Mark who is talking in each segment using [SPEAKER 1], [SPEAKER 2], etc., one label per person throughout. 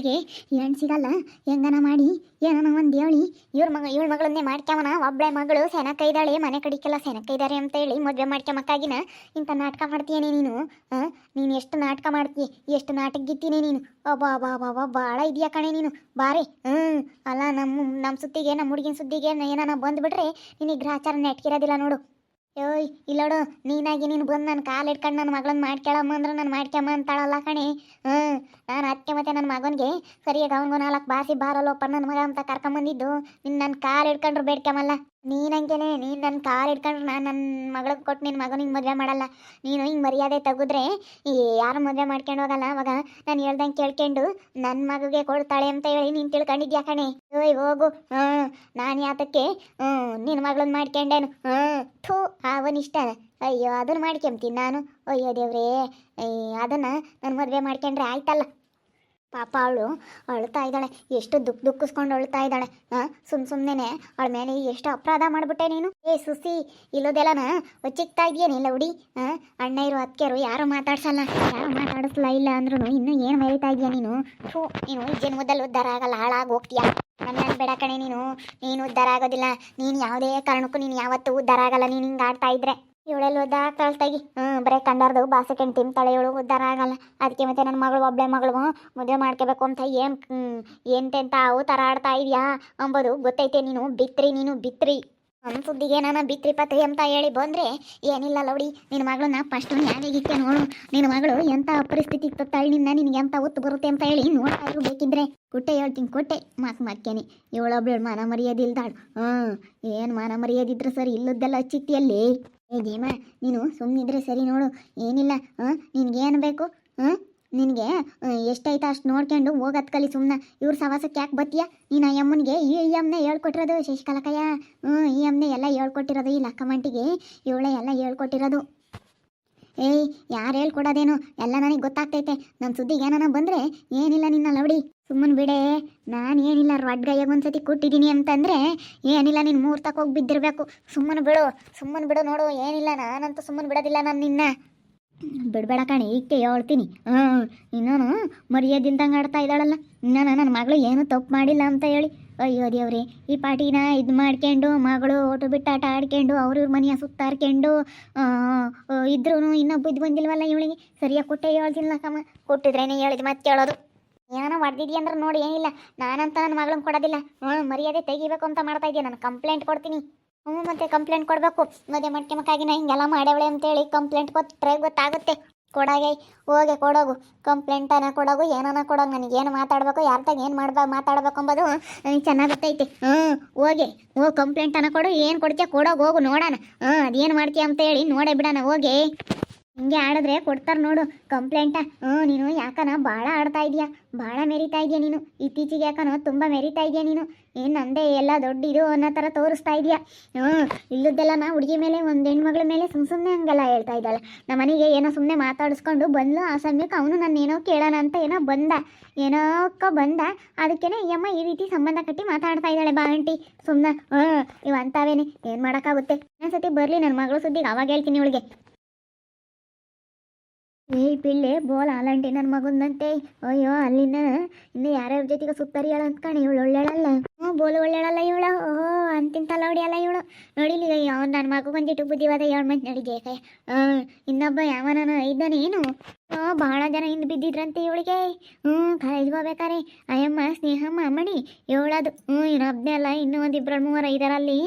[SPEAKER 1] ಅವಳಿಗೆ ಹೆಣ್ಣು ಸಿಗಲ್ಲ, ಹೆಂಗನ ಮಾಡಿ, ಏನನ ಒಂದು ಹೇಳಿ. ಇವ್ರ ಮಗ, ಇವಳ ಮಗಳನ್ನೇ ಮಾಡ್ಕ್ಯಾವನ ಒಬ್ಬಳೆ ಮಗಳು ಸೆನಕ ಇದ್ದಾಳೆ ಮನೆ ಕಡಿಕೆಲ್ಲ ಸೆನಕ ಇದ್ದಾರೆ ಅಂತ ಹೇಳಿ ಮದುವೆ ಮಾಡ್ಕ್ಯಮಕ್ಕಾಗಿನ ಇಂಥ ನಾಟಕ ಮಾಡ್ತೀಯನೇ ನೀನು? ನೀನು ಎಷ್ಟು ನಾಟಕ ಮಾಡ್ತೀಯ ಎಷ್ಟು ನಾಟಕ ಗಿತ್ತೀನಿ ನೀನು? ಒಬ್ಬ ಬಾ ಬಾ ಬಾ ಭಾಳ ಇದೆಯಾ ಕಣೆ ನೀನು. ಬಾರಿ ಹ್ಞೂ. ಅಲ್ಲ, ನಮ್ಮ ನಮ್ಮ ಸುದ್ದಿಗೆ, ನಮ್ಮ ಹುಡುಗಿನ ಸುದ್ದಿಗೆ ಏನಾನ ಬಂದುಬಿಟ್ರೆ ನಿನಗೆ ಗ್ರಾಚಾರ ನೆಟ್ಕಿರೋದಿಲ್ಲ ನೋಡು. ಓಯ್ ಇಲ್ಲೋಡು ನೀನಾಗಿ ನೀನು ಬಂದು ನನ್ನ ಕಾಲು ಇಟ್ಕೊಂಡು ನನ್ನ ಮಗಳನ್ನ ಮಾಡ್ಕೊಳಮ್ಮ ಅಂದ್ರೆ ನಾನು ಮಾಡ್ಕೊಮ್ಮ ಅಂತಾಳಲ್ಲ ಕಣಿ. ಹ್ಞೂ ನಾನು ಅತ್ತೆ ಮತ್ತೆ ನನ್ನ ಮಗನಿಗೆ ಸರಿಯಾಗಿ ಅವನಿಗೂ ನಾಲ್ಕು ಬಾಸಿ ಬಾರಲ್ಲೋಪ್ಪ ನನ್ನ ಮಗ ಅಂತ ಕರ್ಕೊಂಬಂದಿದ್ದು. ನಿನ್ನ ನನ್ನ ಕಾಲು ಹಿಡ್ಕೊಂಡ್ರು ನೀನು ನನ್ನ ಕಾಲು ಹಿಡ್ಕೊಂಡು ನಾನು ನನ್ನ ಮಗಳಿಗೆ ಕೊಟ್ಟು ನಿನ್ನ ಮಗನಿಗೆ ಮದುವೆ ಮಾಡಲ್ಲ. ನೀನು ಹಿಂಗೆ ಮರ್ಯಾದೆ ತೆಗೆದ್ರೆ ಯಾರು ಮದುವೆ ಮಾಡ್ಕೊಂಡು ಹೋಗಲ್ಲ. ಅವಾಗ ನಾನು ಹೇಳ್ದಂಗೆ ಕೇಳ್ಕೊಂಡು ನನ್ನ ಮಗುಗೆ ಕೊಡ್ತಾಳೆ ಅಂತ ಹೇಳಿ ನೀನು ತಿಳ್ಕೊಂಡಿದ್ಯಾ ಕಣೆ? ಓಯ್, ಹೋಗು. ಹ್ಞೂ ನಾನು ಯಾತಕ್ಕೆ? ಹ್ಞೂ ನಿನ್ನ ಮಗಳನ್ನ ಮಾಡ್ಕೊಂಡೇನು? ಹ್ಞೂ ಥೂ ಅವನಿಷ್ಟ ಅಯ್ಯೋ ಅದನ್ನು ಮಾಡ್ಕೊಂತೀನಿ ನಾನು. ಅಯ್ಯೋ ದೇವ್ರೇ. ಅದನ್ನು ನನ್ನ ಮದುವೆ ಮಾಡ್ಕೊಂಡ್ರೆ ಆಯ್ತಲ್ಲ. ಪಾಪ ಅವಳು ಅಳ್ತಾ ಇದ್ದಾಳೆ. ಎಷ್ಟು ದುಃಖ ದುಃಖಿಸ್ಕೊಂಡು ಅಳ್ತಾ ಇದ್ದಾಳೆ. ಹಾಂ ಸುಮ್ ಸುಮ್ಮನೆ ಅವಳ ಮೇಲೆ ಎಷ್ಟು ಅಪರಾಧ ಮಾಡ್ಬಿಟ್ಟೆ ನೀನು? ಏ ಸುಸಿ, ಇಲ್ಲೋದೆಲ್ಲನ? ಹೊಚ್ಚಿಕ್ತಾ ಇದೆಯೇನಿಲ್ಲ ಹುಡಿ ಹಾಂ ಅಣ್ಣ ಇರು ಅತ್ಯರು ಯಾರು ಮಾತಾಡ್ಸಲ್ಲ. ಯಾರು ಮಾತಾಡಿಸ್ಲ ಇಲ್ಲ ಅಂದ್ರೂ ಇನ್ನೂ ಏನು ಮರಿತಾ ಇದೆಯಾ ನೀನು? ಥೂ, ನೀನು ಜನ್ಮದಲ್ಲಿ ಉದ್ಧಾರ ಆಗಲ್ಲ, ಹಾಳಾಗಿ ಹೋಗ್ತೀಯಾ? ನನ್ನ ಬೇಡ ಕಣೆ ನೀನು. ನೀನು ಉದ್ಧಾರ ಆಗೋದಿಲ್ಲ. ನೀನು ಯಾವುದೇ ಕಾರಣಕ್ಕೂ ನೀನು ಯಾವತ್ತೂ ಉದ್ಧಾರ ಆಗಲ್ಲ. ನೀನು ಹಿಂಗೆ ಆಡ್ತಾ ಇದ್ರೆ. ಇವಳೆಲ್ಲ ಉದ್ಧಾರ ಕಳ್ತಾಗಿ ಹ್ಞೂ ಬರೀ ಕಂಡಾರ್ದು ಬಾಸೆಕೆಂಡು ತಿಂತಾಳೆ ಇವಳು ಉದ್ದಾರ ಆಗಲ್ಲ. ಅದಕ್ಕೆ ಮತ್ತೆ ನನ್ನ ಮಗಳು ಒಬ್ಬಳೆ ಮಗಳು ಮದುವೆ ಮಾಡ್ಕೋಬೇಕು ಅಂತ ಏನು ಎಂತೆಂತ ಅವು ಥರ ಆಡ್ತಾ ಇದೆಯಾ ಅಂಬೋದು ಗೊತ್ತೈತೆ ನೀನು, ಬಿತ್ರಿ ನೀನು, ಬಿತ್ರಿ. ನನ್ನ ಸುದ್ದಿಗೆ ನಾನು ಬಿತ್ರಿ ಪತ್ರಿ ಅಂತ ಹೇಳಿ ಬಂದರೆ ಏನಿಲ್ಲ ಲೌಡಿ ನಿನ್ನ ಮಗಳನ್ನ ಫಸ್ಟ್ ನ್ಯಾಯಾಗಿತ್ತೆ ನೋಡು. ನಿನ್ನ ಮಗಳು ಎಂಥ ಪರಿಸ್ಥಿತಿ ನಿನ್ನ ನಿನಗೆ ಎಂಥ ಒತ್ತು ಬರುತ್ತೆ ಅಂತ ಹೇಳಿ ನೋಡ್ತಾ ಇದ್ರು ಬೇಕಿದ್ರೆ. ಕೊಟ್ಟೆ ಹೇಳ್ತೀನಿ, ಕೊಟ್ಟೆ. ಮಾತು ಮಾಕ್ಯಾನೆ ಇವಳೊಬ್ಳು ಮಾನ ಮರ್ಯಾದಿಲ್ದಾಳು ಹ್ಞೂ ಏನು ಮಾನ ಮರ್ಯಾದಿದ್ರು ಸರಿ, ಇಲ್ಲದ್ದೆಲ್ಲ ಹಚ್ಚಿಟ್ಟಿಯಲ್ಲಿ ಏ ಗೇಮ ನೀನು ಸುಮ್ಮನಿದ್ರೆ ಸರಿ ನೋಡು. ಏನಿಲ್ಲ ಹಾಂ ನಿನ್ಗೇನು ಬೇಕು? ಹಾಂ ನಿನಗೆ ಎಷ್ಟೈತೆ ಅಷ್ಟು ನೋಡ್ಕೊಂಡು ಹೋಗತ್ ಕಲಿ ಸುಮ್ಮನೆ ಇವ್ರ ಸವಾಸಕ್ಕೆ ಯಾಕೆ ಬತ್ತೀಯ? ನೀನು ಆ ಯಮ್ಮನಿಗೆ ಈ ಈ ಅಮ್ಮನೆ ಹೇಳ್ಕೊಟ್ಟಿರೋದು ಶಶಿಕಲಕಯ್ಯ. ಹ್ಞೂ ಈ ಅಮ್ಮನೆ ಎಲ್ಲ ಹೇಳ್ಕೊಟ್ಟಿರೋದು, ಈ ಲಕ್ಕಮಂಟಿಗೆ ಇವಳೆ ಎಲ್ಲ ಹೇಳ್ಕೊಟ್ಟಿರೋದು. ಏಯ್, ಯಾರು ಹೇಳ್ಕೊಡೋದೇನು? ಎಲ್ಲ ನನಗೆ ಗೊತ್ತಾಗ್ತೈತೆ. ನನ್ನ ಸುದ್ದಿಗೆ ಏನಾನ ಬಂದರೆ ಏನಿಲ್ಲ ನಿನ್ನ ಲವಡಿ. ಸುಮ್ಮನೆ ಬಿಡೆ, ನಾನು ಏನಿಲ್ಲ ರೊಡ್ಗಯ್ಯಾಗ ಒಂದ್ಸತಿ ಕೊಟ್ಟಿದ್ದೀನಿ ಅಂತಂದರೆ ಏನಿಲ್ಲ, ನೀನು ಮೂರ್ತಕ್ಕೆ ತಕ ಹೋಗಿ ಬಿದ್ದಿರಬೇಕು. ಸುಮ್ಮನೆ ಬಿಡು ಸುಮ್ಮನೆ ಬಿಡು ನೋಡು, ಏನಿಲ್ಲ, ನಾನಂತೂ ಸುಮ್ಮನೆ ಬಿಡೋದಿಲ್ಲ ನಾನು ನಿನ್ನ. ಬಿಡಬೇಡ ಕಣೆ ಈಕೆ ಹೇಳ್ತೀನಿ. ಹ್ಞೂ ಇನ್ನೂ ಮರ್ಯಾದಿಂದಂಗೆ ಆಡ್ತಾ ಇದ್ದಾಳಲ್ಲ. ಇನ್ನೂ ನನ್ನ ಮಗಳು ಏನೂ ತಪ್ಪು ಮಾಡಿಲ್ಲ ಅಂತ ಹೇಳಿ. ಅಯ್ಯೋ ದೇವ್ರಿ, ಈ ಪಾಟಿನ ಇದು ಮಾಡ್ಕೊಂಡು ಮಗಳು ಓಟು ಬಿಟ್ಟಾಟ ಆಡ್ಕೊಂಡು ಅವ್ರ ಇವ್ರ ಮನೆಯ ಸುತ್ತಾರ್ಕೊಂಡು ಇದ್ರೂ ಇನ್ನೊಬ್ಬ ಇದು ಬಂದಿಲ್ವಲ್ಲ ಇವಳಿಗೆ? ಸರಿಯಾಗಿ ಕೊಟ್ಟೆ ಹೇಳ್ತಿಲ್ಲ ಕಮ್ಮ. ಕೊಟ್ಟಿದ್ರೇನೆ ಹೇಳಿದ್ ಮತ್ತೆ ಕೇಳೋದು. ಏನೋ ಹೊಡೆದಿದ್ಯ ಅಂದ್ರೆ ನೋಡಿ, ಏನಿಲ್ಲ. ನಾನಂತ ನನ್ನ ಮಗಳನ್ನ ಕೊಡೋದಿಲ್ಲ. ಹ್ಞೂ, ಮರ್ಯಾದೆ ತೆಗಿಬೇಕು ಅಂತ ಮಾಡ್ತಾ ಇದೆಯಾ? ನಾನು ಕಂಪ್ಲೇಂಟ್ ಕೊಡ್ತೀನಿ. ಹ್ಞೂ, ಮತ್ತೆ ಕಂಪ್ಲೇಂಟ್ ಕೊಡಬೇಕು. ಮದುವೆ ಮಾಡ್ಕೊಂಬಕ್ಕಾಗಿ ನಾ ಹಿಂಗೆಲ್ಲ ಅಂತ ಅಂತೇಳಿ ಕಂಪ್ಲೇಂಟ್ ಕೊಟ್ಟರೆ ಗೊತ್ತಾಗುತ್ತೆ. ಕೊಡಾಗೆ, ಹೋಗಿ ಕೊಡೋಗು ಕಂಪ್ಲೇಂಟನ ಕೊಡೋಗು ಏನನ ಕೊಡೋಗು, ನನಗೆ ಏನು ಮಾತಾಡಬೇಕು, ಯಾರ್ದಾಗ ಏನು ಮಾಡ್ಬಾ, ಮಾತಾಡ್ಬೇಕು ಅಂಬೋದು ನನಗೆ ಚೆನ್ನಾಗಿ ಗೊತ್ತೈತೆ. ಹ್ಞೂ, ಹೋಗಿ ಹೋಗಿ ಕಂಪ್ಲೇಂಟನ ಕೊಡು, ಏನು ಕೊಡ್ತೀಯ, ಕೊಡೋಗು ಹೋಗು ನೋಡೋಣ ಹ್ಞೂ, ಅದೇನು ಮಾಡ್ತೀಯ ಅಂತ ಹೇಳಿ ನೋಡೇ ಬಿಡೋಣ ಹೋಗಿ. ಹಿಂಗೆ ಆಡಿದ್ರೆ ಕೊಡ್ತಾರೆ ನೋಡು ಕಂಪ್ಲೇಂಟ ಹ್ಞೂ, ನೀನು ಯಾಕನ ಭಾಳ ಆಡ್ತಾ ಇದೀಯಾ, ಭಾಳ ಮೆರಿತಾ ಇದೆಯಾ ನೀನು. ಇತ್ತೀಚೆಗೆ ಯಾಕನೋ ತುಂಬ ಮೆರಿತಾ ಇದೆಯಾ ನೀನು. ಏನು ನಂದೇ ಎಲ್ಲ ದೊಡ್ಡ ಇದು ಅನ್ನೋ ಥರ ತೋರಿಸ್ತಾ ಇದೆಯಾ. ಹ್ಞೂ, ಇಲ್ಲದ್ದೆಲ್ಲ ನಾ ಹುಡುಗಿ ಮೇಲೆ, ಒಂದು ಹೆಣ್ಮಗಳ ಮೇಲೆ ಸುಮ್ಮ ಸುಮ್ಮನೆ ಹಂಗೆಲ್ಲ ಹೇಳ್ತಾ ಇದ್ದಲ್ಲ ನಮ್ಮ ಮನೆಗೆ ಏನೋ ಸುಮ್ಮನೆ ಮಾತಾಡಿಸ್ಕೊಂಡು ಬಂದ್ಲು, ಆ ಸಮಯಕ್ಕೆ ಅವನು ನನ್ನ ಏನೋ ಕೇಳೋಣ ಅಂತ ಏನೋ ಬಂದ. ಏನೋಕ್ಕ ಬಂದ. ಅದಕ್ಕೇನೆ ಈ ಅಮ್ಮ ಈ ರೀತಿ ಸಂಬಂಧ ಕಟ್ಟಿ ಮಾತಾಡ್ತಾ ಇದ್ದಾಳೆ, ಬಾ ಆಂಟಿ. ಸುಮ್ಮನೆ ಹ್ಞೂ ಇವು ಅಂತಾವೇನೆ ಏನು ಮಾಡೋಕ್ಕಾಗುತ್ತೆ? ಇನ್ನೊಂದ್ಸತಿ ಬರಲಿ ನನ್ನ ಮಗಳ ಸುದ್ದಿಗೆ ಅವಾಗ ಹೇಳ್ತೀನಿ ಇವಳಿಗೆ. ಏಯ್ ಪಿಳ್ಳೆ, ಬೋಲ್ ಆಲಂಟಿ ನನ್ನ ಮಗಂದಂತೆ ಅಯ್ಯೋ, ಅಲ್ಲಿನ ಇನ್ನ ಯಾರ್ಯಾರ ಜೊತೆಗೆ ಸುತ್ತರಿಯಾಳ ಅಂದ್ಕಣಿ ಇವಳು ಒಳ್ಳೆಳಲ್ಲ. ಹ್ಞೂ, ಬೋಲ್ ಒಳ್ಳೆಳಲ್ಲ ಇವಳು. ಓಹೋ ಅಂತಿಂತಲ್ಲ ಹೊಡಿಯಲ್ಲ ಇವಳು. ನೋಡಿಲಿ ಅವ್ನು ನನ್ನ ಮಗು ಬಂದಿಟ್ಟು ಬುದ್ಧಿವಾದ ಏಳು ಮಂದಿ ನಡಿಗೆ. ಇನ್ನೊಬ್ಬ ಯಾವನ ಇದ್ದಾನೆ ಏನು? ಹ್ಞೂ ಭಾಳ ಜನ ಹಿಂದೆ ಬಿದ್ದಿದ್ರಂತೆ ಇವಳಿಗೆ. ಹ್ಞೂ, ಕಾಲೇಜ್ಗೆ ಹೋಗ್ಬೇಕಾರೆ. ಅಯ್ಯಮ್ಮ, ಸ್ನೇಹಮ್ಮ ಅಮ್ಮಣಿ ಇವಳದು. ಹ್ಞೂ ಇನ್ನೊಬ್ಬನೇ ಅಲ್ಲ, ಇನ್ನೂ ಒಂದು ಇಬ್ಬರು ಮೂವರು ಐದರಲ್ಲಿ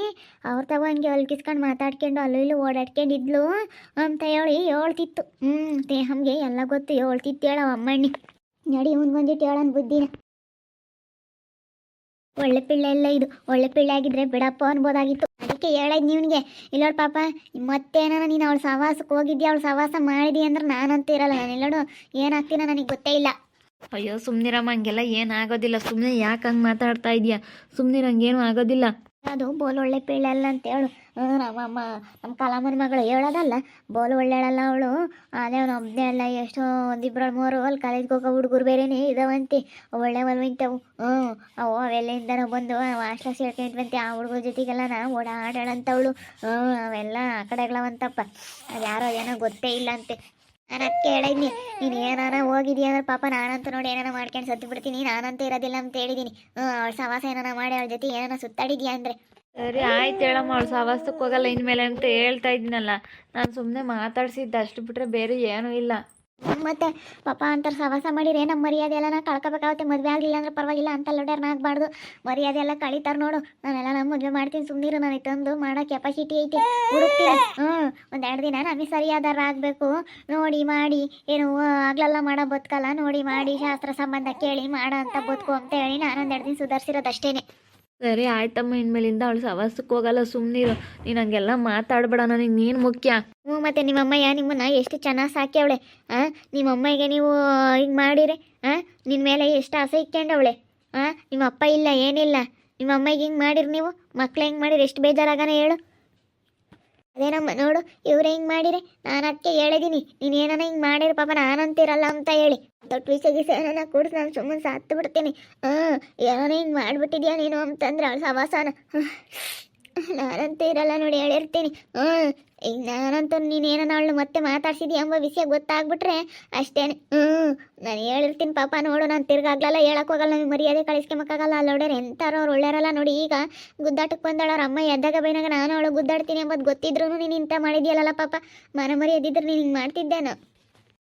[SPEAKER 1] ಅವ್ರ ತಗೋ ಹಂಗೆ ಹೊಲ್ಕಿಸ್ಕೊಂಡು ಮಾತಾಡ್ಕೊಂಡು, ಅಲ್ಲೂ ಇಲ್ಲೂ ಓಡಾಡ್ಕೊಂಡಿದ್ಲು ಅಂತ ಹೇಳಿ ಹೇಳ್ತಿತ್ತು. ಹ್ಞೂ ಸ್ನೇಹಮ್ಗೆ ಎಲ್ಲ ಗೊತ್ತು ಹೇಳ್ತಿತ್ತು ಹೇಳವ ಅಮ್ಮಣ್ಣಿ. ನಡಿ ಮುಂದ್ಬಂದಿಟ್ಟು ಹೇಳನ್ ಬುದ್ಧಿನ. ಒಳ್ಳೆ ಪಿಳ್ಳೆ ಎಲ್ಲ ಇದು. ಒಳ್ಳೆ ಪಿಳ್ಳೆ ಆಗಿದ್ರೆ ಬಿಡಪ್ಪ ಅನ್ಬೋದಾಗಿತ್ತು. ಅದಕ್ಕೆ ಹೇಳಿದ್ ನೀವನಿಗೆ. ಇಲ್ಲೋಡ್ ಪಾಪ ಮತ್ತೇನಾರ ನೀನು ಅವಳ ಸವಾಸಕ್ಕೆ ಹೋಗಿದ್ಯಾ, ಅವಳ ಸವಾಸ ಮಾಡಿದಿ ಅಂದ್ರೆ ನಾನಂತೂ ಇರಲ್ಲ. ನಾನು ಇಲ್ಲೋಡು ಏನಾಗ್ತೀನೋ ನನಗೆ ಗೊತ್ತೇ ಇಲ್ಲ.
[SPEAKER 2] ಅಯ್ಯೋ ಸುಮ್ನಿರಮ್ಮ, ಹಂಗೆಲ್ಲ ಏನು ಆಗೋದಿಲ್ಲ. ಸುಮ್ಮನೆ ಯಾಕೆ ಹಂಗೆ ಮಾತಾಡ್ತಾ ಇದೀಯ? ಸುಮ್ಮನಿರ ಹಂಗೇನು ಆಗೋದಿಲ್ಲ.
[SPEAKER 1] ಅದು ಬೋಲ್ ಒಳ್ಳೆ ಪೀಳಲ್ಲ ಅಂತೇಳು ನಮ್ಮಮ್ಮ ನಮ್ಮ ಕಾಲಮ್ಮನ ಮಗಳು ಹೇಳೋದಲ್ಲ, ಬೋಲ್ ಒಳ್ಳೆಳಲ್ಲ ಅವಳು. ಅದೇ ಅವ್ನು ಒಬ್ಬನೇ ಅಲ್ಲ, ಎಷ್ಟೋ ಒಂದಿಬ್ರು, ಮೂರು ಅಲ್ಲಿ ಕಾಲೇಜ್ಗೆ ಹೋಗೋ ಹುಡುಗರು ಬೇರೆನೇ ಇದಾವಂತೆ. ಒಳ್ಳೆ ಇಂಥವು ಹ್ಞೂ ಅವು ಅವೆಲ್ಲಿಂದನೋ ಬಂದು ಹಾಸ್ಟೆಲ್ ಸೇರ್ಕೊಂಡ್ವಂತೆ ಆ ಹುಡುಗರ ಜೊತೆಗೆಲ್ಲ ನಾ ಓಡಾಡಳಂತವಳು ಹ್ಞೂ ಅವೆಲ್ಲ ಆ ಕಡೆಗಳವಂತಪ್ಪ. ಅದು ಯಾರೋ ಏನೋ ಗೊತ್ತೇ ಇಲ್ಲ ಅಂತೆ. ನಾನು ಅದಕ್ಕೆ ಹೇಳಿದ್ನಿ ನೀನು ಏನಾರ ಹೋಗಿದ್ಯಾ ಅಂದ್ರೆ ಪಾಪ ನಾನಂತೂ ನೋಡಿ ಏನಾರ ಮಾಡ್ಕೊಂಡು ಸತ್ತು ಬಿಡ್ತೀನಿ, ನಾನಂತೂ ಇರೋದಿಲ್ಲ ಅಂತ ಹೇಳಿದ್ದೀನಿ ಹ್ಞೂ ಅವಳ ಸವಾಸ ಏನಾರ ಮಾಡಿ ಅವಳ ಜೊತೆ ಏನಾರ ಸುತ್ತಾಡಿದ್ಯಾ ಅಂದ್ರೆ?
[SPEAKER 2] ಸರಿ ಆಯ್ತು ಹೇಳಮ್ಮ, ಅವಳು ಸವಾಸಕ್ಕೆ ಹೋಗಲ್ಲ, ಇನ್ಮೇಲೆ ಅಂತ ಹೇಳ್ತಾ ಇದ್ದೀನಲ್ಲ ನಾನು ಸುಮ್ಮನೆ ಮಾತಾಡ್ಸಿದ್ದೆ, ಅಷ್ಟು ಬಿಟ್ರೆ ಬೇರೆ ಏನೂ ಇಲ್ಲ.
[SPEAKER 1] ಮತ್ತೆ ಪಾಪ ಅಂತಾರೆ ಸವಾಸ ಮಾಡಿರಿ ನಮ್ಮ ಮರ್ಯಾದೆ ಎಲ್ಲ ನಾ ಕಳ್ಕೊಬೇಕಾಗುತ್ತೆ, ಮದುವೆ ಆಗಲಿಲ್ಲ ಅಂದ್ರೆ ಪರವಾಗಿಲ್ಲ ಅಂತ ಲೊಡ್ಯಾರನ್ನ ಆಗಬಾರ್ದು ಮರ್ಯಾದೆ ಎಲ್ಲ ಕಳೀತಾರೆ ನೋಡು, ನಾನೆಲ್ಲ ನಮ್ಮ ಮದುವೆ ಮಾಡ್ತೀನಿ ಸುಮ್ಮನಿರು ನನಗೆ ತಂದು ಮಾಡೋ ಕೆಪಾಸಿಟಿ ಐತಿ, ಹುಡುಕ್ತೀನಿ. ಹ್ಞೂ ಒಂದು ಎರಡು ದಿನ ನಮಗೆ ಸರಿಯಾದಾರ ಆಗಬೇಕು. ನೋಡಿ ಮಾಡಿ, ಏನು ಆಗ್ಲೆಲ್ಲ ಮಾಡೋ ಬದುಕಲ್ಲ, ನೋಡಿ ಮಾಡಿ ಶಾಸ್ತ್ರ ಸಂಬಂಧ ಕೇಳಿ ಮಾಡೋ ಅಂತ ಬದುಕು ಅಂತ ಹೇಳಿ ನಾನೊಂದು ಎರಡು ದಿನ ಸುಧಾರಿಸಿರೋದು ಅಷ್ಟೇನೆ.
[SPEAKER 2] ಸರಿ ಆಯ್ತಮ್ಮ ಇನ್ಮೇಲಿಂದ ಅವಳು ಸವಾಸಕ್ಕೆ ಹೋಗಲ್ಲ ಸುಮ್ಮನಿರು ನೀನು ಹಂಗೆಲ್ಲ ಮಾತಾಡ್ಬೇಡ ನನಗೆ ನೀನು ಮುಖ್ಯ.
[SPEAKER 1] ಹ್ಞೂ ಮತ್ತೆ ನಿಮ್ಮಮ್ಮಯ್ಯ, ನಿಮ್ಮನ್ನ ಎಷ್ಟು ಚೆನ್ನಾಗಿ ಸಾಕ್ಯವಳೆ ಆ? ನಿಮ್ಮಮ್ಮಗೆ ನೀವು ಹಿಂಗೆ ಮಾಡಿರಿ, ಆ? ನಿನ್ನ ಮೇಲೆ ಎಷ್ಟು ಆಸೆ ಇಕ್ಕೊಂಡವಳೆ ಆ? ನಿಮ್ಮ ಅಪ್ಪ ಇಲ್ಲ, ಏನಿಲ್ಲ. ನಿಮ್ಮ ಅಮ್ಮಗೆ ಹಿಂಗೆ ಮಾಡಿರಿ ನೀವು, ಮಕ್ಳು ಹೆಂಗೆ ಮಾಡಿರಿ, ಎಷ್ಟು ಬೇಜಾರಾಗನ ಹೇಳು. ಅದೇನಮ್ಮ ನೋಡು, ಇವ್ರು ಹಿಂಗ್ ಮಾಡಿರಿ? ನಾನು ಅದಕ್ಕೆ ಹೇಳಿದ್ದೀನಿ ನೀನು ಏನಾನ ಹಿಂಗ್ ಮಾಡಿರಿ ಪಾಪ ನಾನಂತಿರಲ್ಲ ಅಂತ ಹೇಳಿ. ದೊಡ್ಡ ವಿಷಯ ಗೀಸ ಏನಾನ ಕೂಡಿಸಿ, ನಾನು ಸುಮ್ಮನೆ ಸಾತ್ತು ಬಿಡ್ತೀನಿ ಹಾಂ ಏನಾನ ಹಿಂಗೆ ಮಾಡಿಬಿಟ್ಟಿದ್ಯಾ ನೀನು ಅಂತಂದ್ರೆ ಅವಳು ಸವಾಸನ ನಾನಂತೂ ಇರಲ್ಲ ನೋಡಿ, ಹೇಳಿರ್ತೀನಿ. ಹ್ಞೂ ಈಗ ನಾನಂತೂ ನೀನು ಏನನ್ನ ಅವಳು ಮತ್ತೆ ಮಾತಾಡ್ಸಿದಿ ಎಂಬ ವಿಷಯ ಗೊತ್ತಾಗ್ಬಿಟ್ರೆ ಅಷ್ಟೇನೆ ಹ್ಞೂ ನಾನು ಹೇಳಿರ್ತೀನಿ, ಪಾಪ ನೋಡು, ನಾನು ತಿರ್ಗಾಗ್ಲಲ್ಲ ಹೋಗಲ್ಲ ನನಗೆ ಮರ್ಯಾದೆ ಕಳಿಸ್ಕೊಂಬಕ್ಕಾಗಲ್ಲ ಅಲ್ಲಿ ನೋಡ್ಯಾರ ಎಂತಾರೋ ಅವ್ರು ಒಳ್ಳೆಯರಲ್ಲ ನೋಡಿ, ಈಗ ಗುದ್ದಾಟಕ್ಕೆ ಬಂದಾಳ ಅಮ್ಮ ಎದ್ದಾಗ ಬೈನಾಗ ನಾನು ಅವಳು ಗುದ್ದಾಡ್ತೀನಿ ಎಂಬುದು ಗೊತ್ತಿದ್ರು ನೀನು ಇಂಥ ಮಾಡಿದ್ಯಲ್ಲ ಪಾಪ. ಮನ ಮರ್ಯಾದಿದ್ರೆ ನೀನು ಹಿಂಗೆ ಮಾಡ್ತಿದ್ದೇನೋ.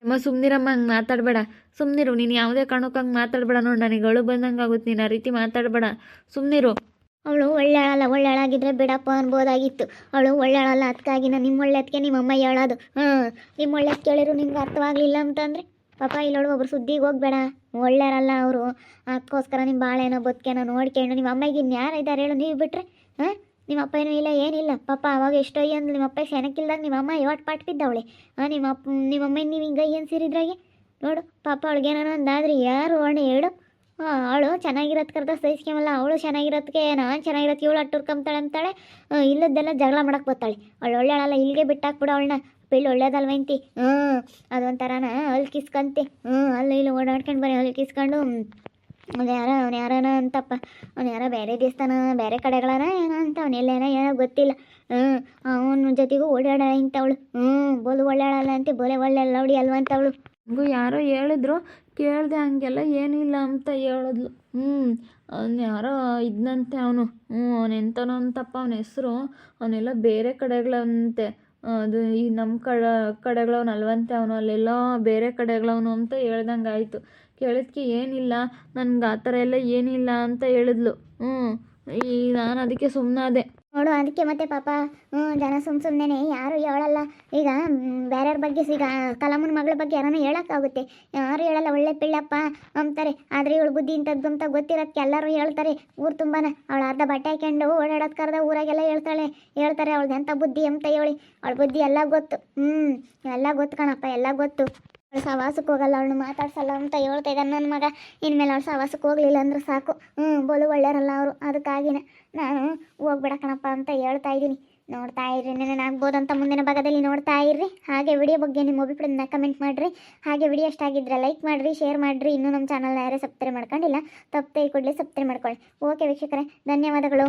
[SPEAKER 2] ಅಮ್ಮ ಸುಮ್ಮನಿರಮ್ಮ ಹಂಗೆ ಮಾತಾಡಬೇಡ. ಸುಮ್ಮನಿರು ನೀನು ಯಾವುದೇ ಕಾರಣಕ್ಕೂ ಹಂಗೆ ಮಾತಾಡಬೇಡ ನೋಡಿ, ನನಗೆ ಅಳು ಬಂದಂಗೆ ಆಗುತ್ತೆ, ನೀನು ಆ ರೀತಿ ಮಾತಾಡಬೇಡ. ಸುಮ್ಮನಿರು
[SPEAKER 1] ಅವಳು ಒಳ್ಳೆಯಳಲ್ಲ, ಒಳ್ಳೆಯಳಾಗಿದ್ರೆ ಬಿಡಪ್ಪ ಅನ್ಬೋದಾಗಿತ್ತು. ಅವಳು ಒಳ್ಳೆಯಳಲ್ಲ ಅದಕ್ಕಾಗಿ ನಾನು ನಿಮ್ಮ ಒಳ್ಳೆದಕ್ಕೆ ನಿಮ್ಮ ಅಮ್ಮ ಹೇಳೋದು. ಹಾಂ ನಿಮ್ಮ ಒಳ್ಳೆದು ಕೇಳಿದ್ರು ನಿಮ್ಗೆ ಅರ್ಥವಾಗಲಿಲ್ಲ ಅಂತಂದರೆ? ಪಾಪ ಇಲ್ಲೋಡು ಒಬ್ರು ಸುದ್ದಿಗೆ ಹೋಗ್ಬೇಡ. ಒಳ್ಳೆಯರಲ್ಲ ಅವರು. ಅದಕ್ಕೋಸ್ಕರ ನಿಮ್ಮ ಬಾಳೆನೋ ಬದುಕೇನೋ ನೋಡ್ಕೊಂಡು ನಿಮ್ಮ ಅಮ್ಮಗೆ ಇನ್ಯಾರು ಇದ್ದಾರೆ ಹೇಳು, ನೀವು ಬಿಟ್ಟರೆ ಹಾಂ? ನಿಮ್ಮ ಅಪ್ಪ ಏನೂ ಇಲ್ಲ, ಏನಿಲ್ಲ. ಪಾಪ ಅವಾಗ ಎಷ್ಟೋ ಅಂದ್ರೆ ನಿಮ್ಮ ಅಪ್ಪ ಸೆನಕ್ಕಿಲ್ದಾಗ ನಿಮ್ಮ ಅಮ್ಮ ಯೋಟ್ ಪಾಟ್ ಬಿದ್ದವಳೆ? ಹಾಂ ನಿಮ್ಮ ಅಪ್ಪ ನಿಮ್ಮ ಅಮ್ಮ ನೀವು ಹಿಂಗೆ ಏನು ಸೀರಿದ್ರಾಗೆ? ನೋಡು, ಪಾಪ ಅವಳಿಗೇನಾನ ಅಂದಾದ್ರೆ ಯಾರು ಅಣ್ಣ ಹೇಳು? ಹಾಂ, ಅವಳು ಚೆನ್ನಾಗಿರೋದು ಕರೆದ ಸಹಿಸ್ಕೊಂಬಲ್ಲ, ಅವಳು ಚೆನ್ನಾಗಿರೋದಕ್ಕೆ ನಾನು ಚೆನ್ನಾಗಿರೋದು ಇವಳು ಅಟ್ಟುರ್ಕೊಂಬ್ತಾಳೆ ಅಂತಾಳೆ. ಇಲ್ಲದ್ದೆಲ್ಲ ಜಗಳ ಮಾಡಕ್ಕೆ ಬರ್ತಾಳೆ ಅವಳು ಒಳ್ಳೆಯಳಲ್ಲ, ಇಲ್ಲಿಗೆ ಬಿಟ್ಟಾಕ್ಬಿಡು ಅವಳನ್ನ. ಬೆಳ್ಳಿ ಒಳ್ಳೇದಲ್ವಂತಿ ಹ್ಞೂ ಅದೊಂಥರನ ಅಲ್ಲಿ ಕಿಸ್ಕಂತೆ. ಹ್ಞೂ ಅಲ್ಲಿ, ಇಲ್ಲಿ ಓಡಾಡ್ಕೊಂಡು ಬರೀ ಅಲ್ಲಿ ಕಿಸ್ಕೊಂಡು. ಅವ್ನು ಯಾರ, ಅವ್ನು ಯಾರನ ಅಂತಪ್ಪ. ಅವ್ನು ಯಾರೋ, ಬೇರೆ ದೇವಸ್ಥಾನ, ಬೇರೆ ಕಡೆಗಳನ ಏನೋ ಅಂತ, ಅವ್ನು ಎಲ್ಲೇನೋ ಏನೋ ಗೊತ್ತಿಲ್ಲ. ಹ್ಞೂ ಅವನ ಜೊತೆಗೂ ಓಡಾಡ ಇಂಥವಳು ಹ್ಞೂ ಬೋಲು ಒಳ್ಳೆಯಳಲ್ಲ ಅಂತ, ಬೋಲೆ ಒಳ್ಳೆ ಲೌಡಿ
[SPEAKER 2] ಅಲ್ವಂತವಳು ಯಾರೋ ಹೇಳಿದ್ರು ಕೇಳಿದೆ ಹಂಗೆಲ್ಲ ಏನಿಲ್ಲ ಅಂತ ಹೇಳಿದ್ಲು. ಹ್ಞೂ ಅವ್ನು ಯಾರೋ ಇದ್ನಂತೆ ಅವನು. ಹ್ಞೂ ಅವನು ಅಂತಪ್ಪ ಅವನ ಹೆಸರು. ಅವನೆಲ್ಲ ಬೇರೆ ಕಡೆಗಳಂತೆ. ಅದು ಈ ನಮ್ಮ ಕಡ ಕಡೆಗಳವನು ಅಲ್ವಂತೆ ಅವನು. ಅಲ್ಲೆಲ್ಲ ಬೇರೆ ಕಡೆಗಳವನು ಅಂತ ಹೇಳ್ದಂಗೆ ಆಯಿತು. ಕೇಳಿದ್ಕೆ ಏನಿಲ್ಲ. ನನ್ಗೆ ಆ ಥರ ಎಲ್ಲ ಏನಿಲ್ಲ ಅಂತ ಹೇಳಿದ್ಲು. ಹ್ಞೂ ಈ ನಾನು ಅದಕ್ಕೆ ಸುಮ್ಮನಾದೆ
[SPEAKER 1] ನೋಡು ಅದಕ್ಕೆ ಮತ್ತೆ ಪಾಪ, ಹ್ಞೂ, ಜನ ಸುಮ್ ಸುಮ್ಮನೆ ಯಾರು ಹೇಳಲ್ಲ ಈಗ ಬೇರೆಯವ್ರ ಬಗ್ಗೆ ಈಗ ಕಲಾಮನ ಮಗಳ ಬಗ್ಗೆ ಯಾರನ್ನ ಹೇಳೋಕ್ಕಾಗುತ್ತೆ. ಯಾರು ಹೇಳಲ್ಲ, ಒಳ್ಳೆ ಪಿಳ್ಳಪ್ಪ ಅಂತಾರೆ. ಆದರೆ ಇವಳು ಬುದ್ಧಿ ಇಂಥದ್ದು ಅಂತ ಗೊತ್ತಿರೋದಕ್ಕೆ ಎಲ್ಲರೂ ಹೇಳ್ತಾರೆ. ಊರು ತುಂಬಾನ, ಅವಳು ಅರ್ಧ ಬಟ್ಟೆ ಹಾಕೊಂಡು ಓಡಾಡೋದು ಕರೆದ ಊರಾಗೆಲ್ಲ ಹೇಳ್ತಾಳೆ. ಹೇಳ್ತಾರೆ ಅವಳ್ದು ಎಂಥ ಬುದ್ಧಿ ಅಂತ ಹೇಳಿ. ಅವಳ ಬುದ್ಧಿ ಎಲ್ಲ ಗೊತ್ತು. ಹ್ಞೂ ಎಲ್ಲ ಗೊತ್ತು ಕಣಪ್ಪ, ಎಲ್ಲ ಗೊತ್ತು. ಅವಳು ಸವಾಸಕ್ಕೆ ಹೋಗಲ್ಲ, ಅವಳನ್ನ ಮಾತಾಡ್ಸಲ್ಲ ಅಂತ ಹೇಳ್ತಾ ಇದ್ದಾನೆ ನನ್ನ ಮಗ. ಇನ್ಮೇಲೆ ಅವಳು ಸವಾಸಕ್ಕೆ ಹೋಗಲಿಲ್ಲ ಅಂದ್ರೆ ಸಾಕು. ಹ್ಞೂ ಬೋಲು ಒಳ್ಳೆಯರಲ್ಲ ಅವರು. ಅದಕ್ಕಾಗಿನೇ ನಾನು ಹೋಗ್ಬೇಡ ಕಣಪ್ಪ ಅಂತ ಹೇಳ್ತಾ ಇದ್ದೀನಿ. ನೋಡ್ತಾ ಇರ್ರಿ ನೆನೆ ಅಂತ ಮುಂದಿನ ಭಾಗದಲ್ಲಿ ನೋಡ್ತಾ ಇರ್ರಿ. ಹಾಗೆ ವಿಡಿಯೋ ಬಗ್ಗೆ ನಿಮ್ಮ ಅಭಿಪ್ರಾಯನ ಕಮೆಂಟ್ ಮಾಡಿರಿ. ಹಾಗೆ ವಿಡಿಯೋ ಆಗಿದ್ರೆ ಲೈಕ್ ಮಾಡಿರಿ ಶೇರ್ ಮಾಡಿರಿ. ಇನ್ನೂ ನಮ್ಮ ಚಾನಲ್ನ ಯಾರೇ ಸಬ್ಸ್ಕ್ರೈಬ್ ಮಾಡ್ಕೊಂಡಿಲ್ಲ, ತಪ್ಪದೆ ಕೂಡಲೇ ಸಬ್ಸ್ಕ್ರೈಬ್ ಮಾಡ್ಕೊಳ್ಳಿ. ಓಕೆ ವೀಕ್ಷಕರೇ, ಧನ್ಯವಾದಗಳು.